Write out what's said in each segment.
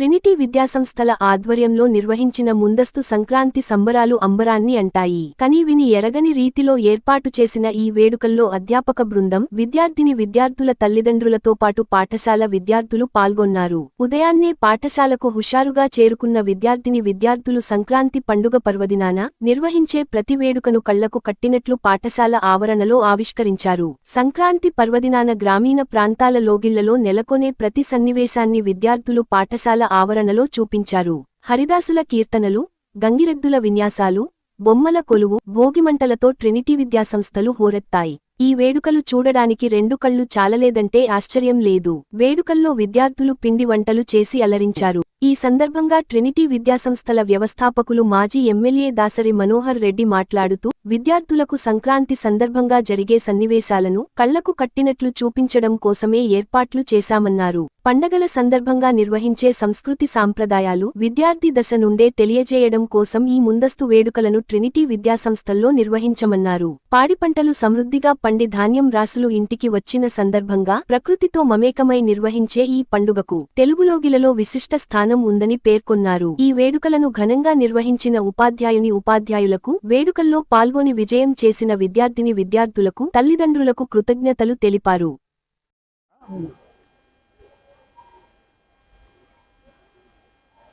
Trinity విద్యాసంస్థల ఆధ్వర్యంలో నిర్వహించిన ముందస్తు సంక్రాంతి సంబరాలు అంబరాన్ని అంటాయి. కనీవిని ఎరగని రీతిలో ఏర్పాటు చేసిన ఈ వేడుకల్లో అధ్యాపక బృందం విద్యార్థిని విద్యార్థుల తల్లిదండ్రులతో పాటు పాఠశాల విద్యార్థులు పాల్గొన్నారు. ఉదయాన్నే పాఠశాలకు హుషారుగా చేరుకున్న విద్యార్థిని విద్యార్థులు సంక్రాంతి పండుగ పర్వదినాన నిర్వహించే ప్రతి వేడుకను కళ్ళకు కట్టినట్లు పాఠశాల ఆవరణలో ఆవిష్కరించారు. సంక్రాంతి పర్వదినాన గ్రామీణ ప్రాంతాల లోగిళ్ళలో నెలకొనే ప్రతి సన్నివేశాన్ని విద్యార్థులు పాఠశాల ఆవరణలో చూపించారు. హరిదాసుల కీర్తనలు గంగిరెద్దుల విన్యాసాలు బొమ్మల కొలువు భోగిమంటలతో ట్రినిటీ విద్యాసంస్థలు హోరెత్తాయి. ఈ వేడుకలు చూడడానికి రెండు కళ్ళు చాలలేదంటే ఆశ్చర్యం లేదు. వేడుకల్లో విద్యార్థులు పిండి వంటలు చేసి అలరించారు. ఈ సందర్భంగా ట్రినిటీ విద్యాసంస్థల వ్యవస్థాపకులు మాజీ ఎమ్మెల్యే దాసరి మనోహర్ రెడ్డి మాట్లాడుతూ విద్యార్థులకు సంక్రాంతి సందర్భంగా జరిగే సన్నివేశాలను కళ్ళకు కట్టినట్లు చూపించడం కోసమే ఏర్పాట్లు చేశామన్నారు. పండగల సందర్భంగా నిర్వహించే సంస్కృతి సాంప్రదాయాలు విద్యార్థి దశ నుండే తెలియజేయడం కోసం ఈ ముందస్తు వేడుకలను ట్రినిటీ విద్యాసంస్థల్లో నిర్వహించమన్నారు. పాడి పంటలు సమృద్ధిగా పండి ధాన్యం రాసులు ఇంటికి వచ్చిన సందర్భంగా ప్రకృతితో మమేకమై నిర్వహించే ఈ పండుగకు తెలుగులోగిలలో విశిష్ట స్థానం ఉందని పేర్కొన్నారు. ఈ వేడుకలను ఘనంగా నిర్వహించిన ఉపాధ్యాయుని ఉపాధ్యాయులకు వేడుకల్లో పాల్గొని విజయం చేసిన విద్యార్థిని విద్యార్థులకు తల్లిదండ్రులకు కృతజ్ఞతలు తెలిపారు.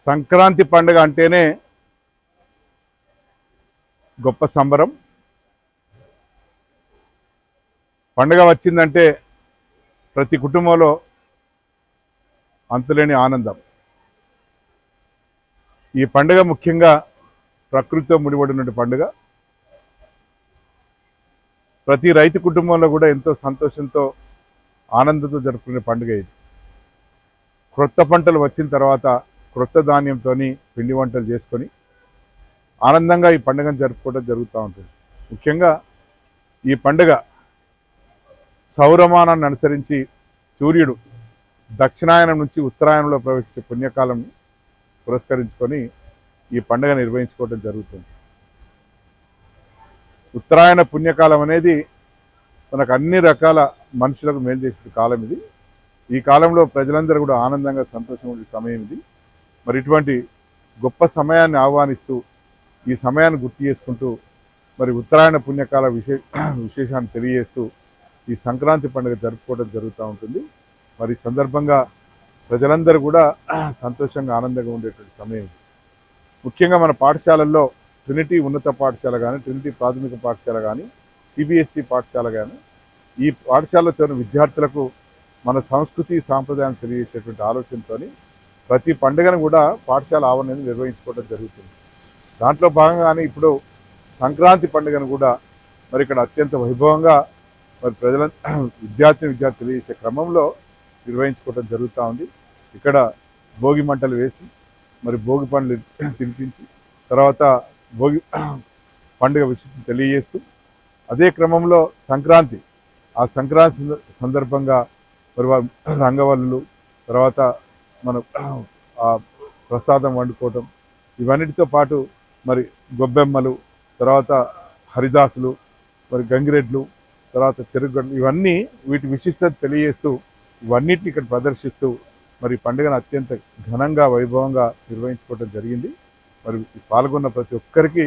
సంక్రాంతి పండుగ అంటేనే గొప్ప సంబరం. పండుగ వచ్చిందంటే ప్రతి కుటుంబంలో అంతులేని ఆనందం. ఈ పండుగ ముఖ్యంగా ప్రకృతితో ముడిపడిన పండుగ. ప్రతి రైతు కుటుంబంలో కూడా ఎంతో సంతోషంతో ఆనందంతో జరుపుకునే పండుగ ఇది. క్రొత్త పంటలు వచ్చిన తర్వాత క్రొత్త ధాన్యంతో పిండి వంటలు చేసుకొని ఆనందంగా ఈ పండుగను జరుపుకోవడం జరుగుతూ ఉంటుంది. ముఖ్యంగా ఈ పండుగ సౌరమానాన్ని అనుసరించి సూర్యుడు దక్షిణాయనం నుంచి ఉత్తరాయణంలో ప్రవేశించే పుణ్యకాలం పురస్కరించుకొని ఈ పండుగ నిర్వహించుకోవడం జరుగుతుంది. ఉత్తరాయణ పుణ్యకాలం అనేది మనకు అన్ని రకాల మనుషులకు మేలు చేసే కాలం ఇది. ఈ కాలంలో ప్రజలందరూ కూడా ఆనందంగా సంతోషం ఉండే సమయం ఇది. మరి ఇటువంటి గొప్ప సమయాన్ని ఆహ్వానిస్తూ ఈ సమయాన్ని గుర్తు చేసుకుంటూ మరి ఉత్తరాయణ పుణ్యకాల విశే విశేషాన్ని తెలియజేస్తూ ఈ సంక్రాంతి పండుగ జరుపుకోవడం జరుగుతూ ఉంటుంది. మరి సందర్భంగా ప్రజలందరూ కూడా సంతోషంగా ఆనందంగా ఉండేటువంటి సమయం ముఖ్యంగా మన పాఠశాలల్లో ట్రినిటీ ఉన్నత పాఠశాల కానీ ట్రినిటీ ప్రాథమిక పాఠశాల కానీ సిబిఎస్ఈ పాఠశాల కానీ ఈ పాఠశాలలో చదివిన విద్యార్థులకు మన సంస్కృతి సాంప్రదాయాన్ని తెలియజేసేటువంటి ఆలోచనతోని ప్రతి పండుగను కూడా పాఠశాల ఆవరణ నిర్వహించుకోవడం జరుగుతుంది. దాంట్లో భాగంగానే ఇప్పుడు సంక్రాంతి పండుగను కూడా మరి ఇక్కడ అత్యంత వైభవంగా మరి ప్రజల విద్యార్థిని విద్యార్థి తెలియజేసే క్రమంలో నిర్వహించుకోవడం జరుగుతూ ఉంది. ఇక్కడ భోగి మంటలు వేసి మరి భోగి పండ్లు తినిపించి తర్వాత భోగి పండుగ విషయం తెలియజేస్తూ అదే క్రమంలో సంక్రాంతి ఆ సంక్రాంతి సందర్భంగా మరి రంగవల్లులు తర్వాత మనం ప్రసాదం వండుకోవటం ఇవన్నిటితో పాటు మరి గొబ్బెమ్మలు తర్వాత హరిదాసులు మరి గంగిరెడ్లు తర్వాత చెరుగుగడ్లు ఇవన్నీ వీటి విశిష్టత తెలియజేస్తూ ఇవన్నిటిని ఇక్కడ ప్రదర్శిస్తూ మరి పండుగను అత్యంత ఘనంగా వైభవంగా నిర్వహించుకోవడం జరిగింది. మరి పాల్గొన్న ప్రతి ఒక్కరికి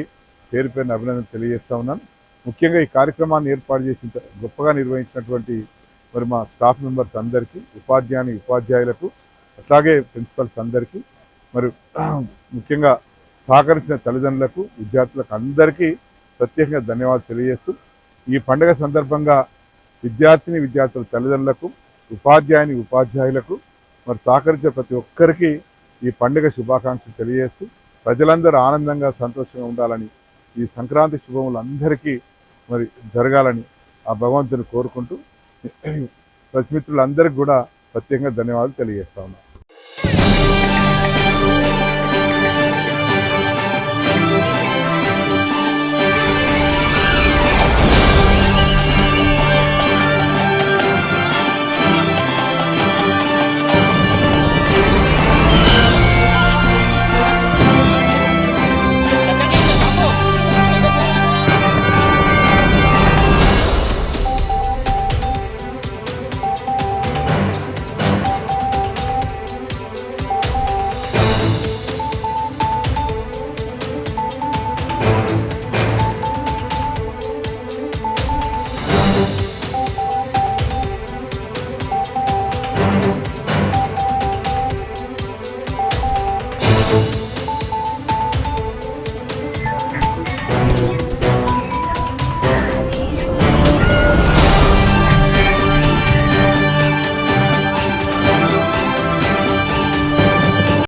పేరు పేరున అభినందన తెలియజేస్తా ఉన్నాను. ముఖ్యంగా ఈ కార్యక్రమాన్ని ఏర్పాటు చేసిన గొప్పగా నిర్వహించినటువంటి మరి మా స్టాఫ్ మెంబర్స్ అందరికీ ఉపాధ్యాయుని ఉపాధ్యాయులకు అట్లాగే ప్రిన్సిపల్స్ అందరికీ మరి ముఖ్యంగా సహకరించిన తల్లిదండ్రులకు విద్యార్థులకు అందరికీ ప్రత్యేకంగా ధన్యవాదాలు తెలియజేస్తూ ఈ పండుగ సందర్భంగా విద్యార్థిని విద్యార్థుల తల్లిదండ్రులకు ఉపాధ్యాయుని ఉపాధ్యాయులకు మరి సహకరించే ప్రతి ఒక్కరికి ఈ పండుగ శుభాకాంక్షలు తెలియజేస్తూ ప్రజలందరూ ఆనందంగా సంతోషంగా ఉండాలని ఈ సంక్రాంతి శుభములు అందరికీ మరి జరగాలని ఆ భగవంతుని కోరుకుంటూ ప్రతిమిత్రులందరికీ కూడా ప్రత్యేకంగా ధన్యవాదాలు తెలియజేస్తా ఉన్నాను